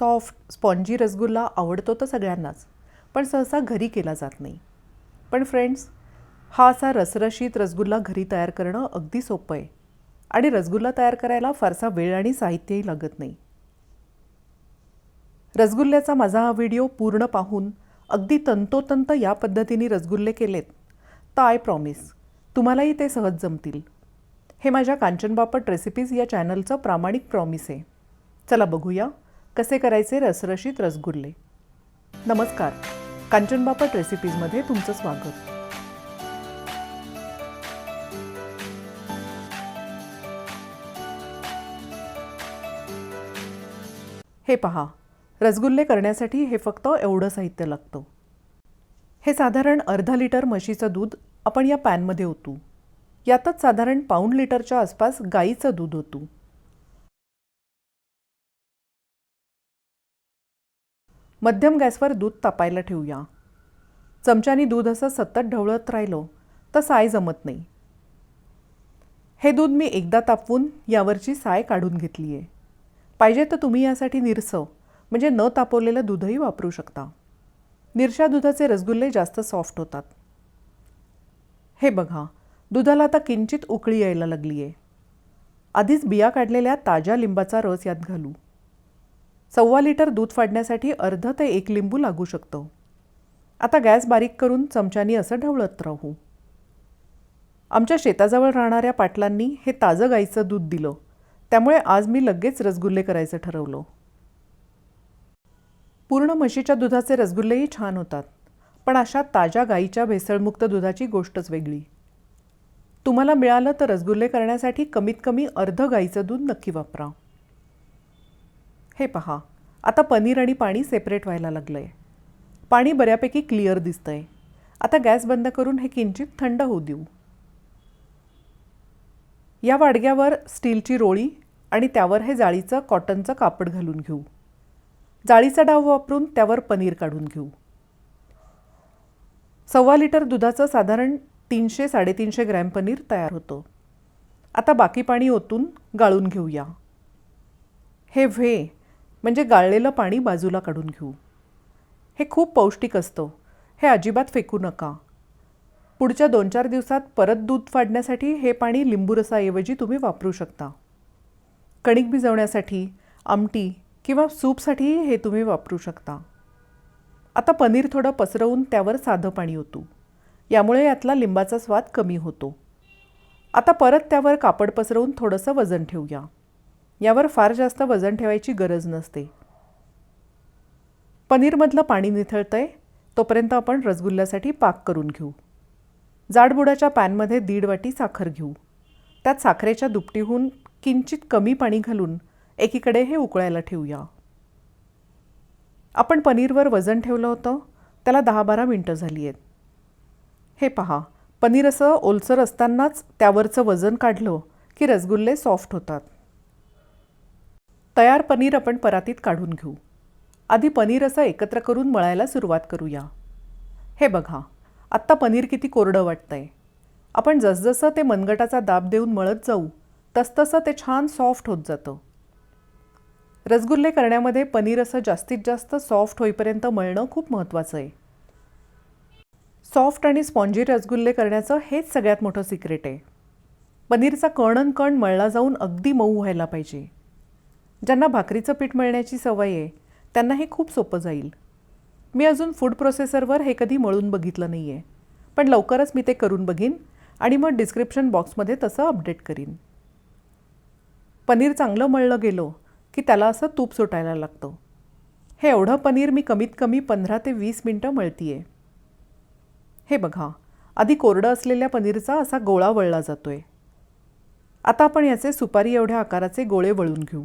Soft spongy rasgulla आवडतो तर सगळ्यांनाच पण सहसा घरी केला जात नाही. पण फ्रेंड्स हा असा रसरशीत रसगुल्ला घरी तयार करणं अगदी सोपं आहे आणि रसगुल्ला तयार करायला फारसा वेळ आणि साहित्यही लागत नाही. रसगुल्ल्याचा माझा हा व्हिडिओ पूर्ण पाहून अगदी तंतोतंत या पद्धतीने रसगुल्ले केलेत. तर आय प्रॉमिस तुम्हालाही ते सहज जमतील. हे माझ्या कांचनबापट रेसिपीज या चॅनलचं प्रामाणिक प्रॉमिस आहे. चला बघूया कसे करायचे रसरशीत रसगुल्ले? नमस्कार कांचन बापट रेसिपीजमध्ये तुमचं स्वागत. हे पहा रसगुल्ले करण्यासाठी हे फक्त एवढं साहित्य लागतं. हे साधारण अर्धा लिटर म्हशीचं दूध आपण या पॅनमध्ये ओतू. यातच साधारण पाऊण लिटरच्या आसपास गाईचं दूध ओतू. मध्यम गॅसवर दूध तापायला ठेवूया. चमच्यानी दूध असं सतत ढवळत राहिलो तर साय जमत नाही. हे दूध मी एकदा तापवून यावरची साय काढून घेतली आहे पाहिजे तर तुम्ही यासाठी निरसं म्हणजे न तापवलेलं दूधही वापरू शकता. निरशा दुधाचे रसगुल्ले जास्त सॉफ्ट होतात. हे बघा दुधाला आता किंचित उकळी यायला लागली आहे आधीच बिया काढलेल्या ताज्या लिंबाचा रस यात घालू. सव्वा लिटर दूध फाडण्यासाठी अर्ध ते एक लिंबू लागू शकतो. आता गॅस बारीक करून चमच्यानी असं ढवळत राहू. आमच्या शेताजवळ राहणाऱ्या पाटलांनी हे ताजं गाईचं दूध दिलं. त्यामुळे आज मी लगेच रसगुल्ले करायचं ठरवलं. पूर्ण म्हशीच्या दुधाचे रसगुल्लेही छान होतात. पण अशा ताज्या गाईच्या भेसळमुक्त दुधाची गोष्टच वेगळी. तुम्हाला मिळालं तर रसगुल्ले करण्यासाठी कमीत कमी अर्ध गाईचं दूध नक्की वापरा. हे पहा आता पनीर आणि पाणी सेपरेट व्हायला लागलं आहे पाणी बऱ्यापैकी क्लिअर दिसतंय. आता गॅस बंद करून हे किंचित थंड होऊ देऊ. या वाडग्यावर स्टीलची रोळी आणि त्यावर हे जाळीचं कॉटनचं कापड घालून घेऊ. जाळीचा डाव वापरून त्यावर पनीर काढून घेऊ. सव्वा लिटर दुधाचं साधारण तीनशे साडेतीनशे ग्रॅम पनीर तयार होतं. आता बाकी पाणी ओतून गाळून घेऊया. हे व्हे म्हणजे गाळलेलं पाणी बाजूला काढून घेऊ. हे खूप पौष्टिक असतं. हे अजिबात फेकू नका. पुढच्या दोन चार दिवसात परत दूध फाडण्यासाठी हे पाणी लिंबू रसाऐवजी तुम्ही वापरू शकता. कणिक भिजवण्यासाठी आमटी किंवा सूपसाठीही हे तुम्ही वापरू शकता. आता पनीर थोडं पसरवून त्यावर साधं पाणी होतो यामुळे यातला लिंबाचा स्वाद कमी होतो. आता परत त्यावर कापड पसरवून थोडंसं वजन ठेवूया. यावर फार जास्त वजन ठेवायची गरज नसते. पनीरमधलं पाणी निथळतंय तोपर्यंत आपण रसगुल्ल्यासाठी पाक करून घेऊ. जाडबुडाच्या पॅनमध्ये दीड वाटी साखर घेऊ. त्यात साखरेच्या दुपटीहून किंचित कमी पाणी घालून एकीकडे हे उकळायला ठेवूया. आपण पनीरवर वजन ठेवलं होतं त्याला दहा बारा मिनटं झाली आहेत. हे पहा पनीर असं ओलसर असतानाच त्यावरचं वजन काढलं की रसगुल्ले सॉफ्ट होतात. तयार पनीर आपण परातीत काढून घेऊ. आधी पनीर असं एकत्र करून मळायला सुरुवात करूया. हे बघा आत्ता पनीर किती कोरडं वाटतंय. आपण जसजसं ते मनगटाचा दाब देऊन मळत जाऊ तसतसं ते छान सॉफ्ट होत जातं. रसगुल्ले करण्यामध्ये पनीर असं जास्तीत जास्त सॉफ्ट होईपर्यंत मळणं खूप महत्त्वाचं आहे. सॉफ्ट आणि स्पॉन्जी रसगुल्ले करण्याचं हेच सगळ्यात मोठं सिक्रेट आहे. पनीरचा कण कण मळला जाऊन अगदी मऊ व्हायला पाहिजे. ज्यांना भाकरीचं पीठ मळण्याची सवय आहे त्यांना हे खूप सोपं जाईल. मी अजून फूड प्रोसेसरवर हे कधी मळून बघितलं नाही आहे पण लवकरच मी ते करून बघीन आणि मग डिस्क्रिप्शन बॉक्समध्ये तसं अपडेट करीन. पनीर चांगलं मळलं गेलो की त्याला असं तूप सुटायला लागतं. हे एवढं पनीर मी कमीत कमी पंधरा ते वीस मिनटं मळती आहे हे बघा आधी कोरडं असलेल्या पनीरचा असा गोळा वळला जातोय. आता आपण याचे सुपारी एवढ्या आकाराचे गोळे वळून घेऊ.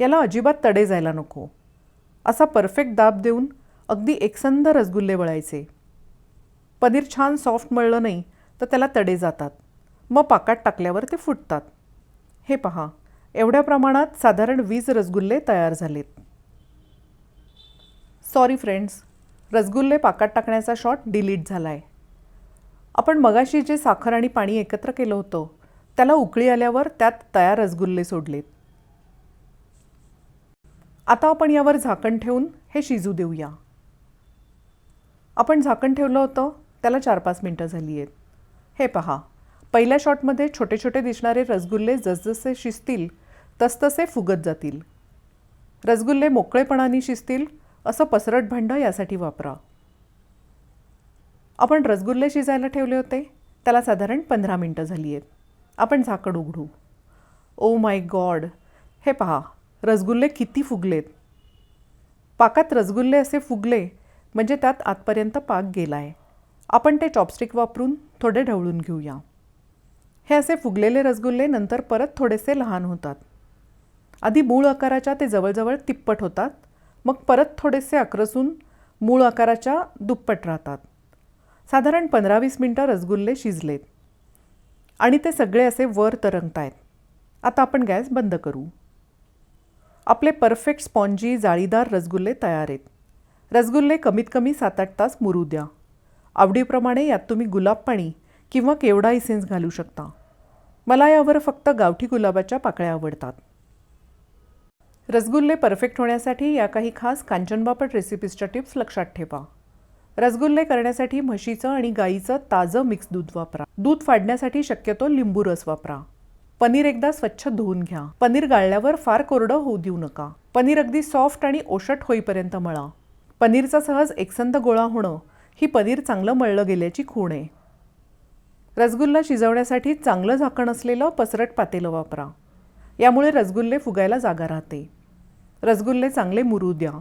याला अजिबात तडे जायला नको. असा परफेक्ट दाब देऊन अगदी एकसंध रसगुल्ले वळायचे. पनीर छान सॉफ्ट मळलं नाही तर त्याला तडे जातात. मग पाकात टाकल्यावर ते फुटतात. हे पहा एवढ्या प्रमाणात साधारण वीस रसगुल्ले तयार झालेत. सॉरी फ्रेंड्स रसगुल्ले पाकात टाकण्याचा शॉट डिलीट झाला आहे आपण मगाशी जे साखर आणि पाणी एकत्र केलं होतं त्याला उकळी आल्यावर त्यात तयार रसगुल्ले सोडलेत. आता आपण यावर झाकण ठेवून हे शिजू देऊया. आपण झाकण ठेवलं होतं त्याला चार पाच मिनटं झाली आहेत. हे पहा पहिल्या शॉटमध्ये छोटे छोटे दिसणारे रसगुल्ले जसजसे शिजतील तसतसे फुगत जातील. रसगुल्ले मोकळेपणाने शिजतील असं पसरट भांडं यासाठी वापरा. आपण रसगुल्ले शिजायला ठेवले होते त्याला साधारण पंधरा मिनटं झाली आहेत. आपण झाकण उघडू. ओ माय गॉड हे पहा रसगुल्ले किती फुगलेत? पाकात रसगुल्ले असे फुगले म्हणजे त्यात आतपर्यंत पाक गेला आहे आपण ते चॉपस्टिक वापरून थोडे ढवळून घेऊया. हे असे फुगलेले रसगुल्ले नंतर परत थोडेसे लहान होतात. आधी मूळ आकाराच्या ते जवळजवळ तिप्पट होतात मग परत थोडेसे अकरसून मूळ आकाराच्या दुप्पट राहतात. साधारण पंधरा वीस मिनटं रसगुल्ले शिजलेत. आणि ते सगळे असे वर तरंगत आहेत आता आपण गॅस बंद करू. आपले परफेक्ट स्पॉन्जी जाळीदार रसगुल्ले तयार आहेत. रसगुल्ले कमीत कमी सात आठ तास मुरू द्या. आवडीप्रमाणे यात तुम्ही गुलाब पाणी किंवा केवडा इसेन्स घालू शकता. मला यावर फक्त गावठी गुलाबाच्या पाकळ्या आवडतात. रसगुल्ले परफेक्ट होण्यासाठी या काही खास कांचनबापट रेसिपीजच्या टिप्स लक्षात ठेवा. रसगुल्ले करण्यासाठी म्हशीचं आणि गाईचं ताजं मिक्स दूध वापरा. दूध फाडण्यासाठी शक्यतो लिंबू रस वापरा. पनीर एकदा स्वच्छ धुवून घ्या. पनीर गाळल्यावर फार कोरडं होऊ देऊ नका. पनीर अगदी सॉफ्ट आणि ओशट होईपर्यंत मळा. पनीरचा सहज एकसंध गोळा होणं ही पनीर चांगलं मळलं गेल्याची खूण आहे. रसगुल्ला शिजवण्यासाठी चांगलं झाकण असलेलं पसरट पातेलं वापरा. यामुळे रसगुल्ले फुगायला जागा राहते. रसगुल्ले चांगले मुरू द्या.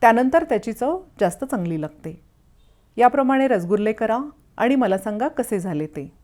त्यानंतर त्याची चव जास्त चांगली लागते. याप्रमाणे रसगुल्ले करा आणि मला सांगा कसे झाले ते.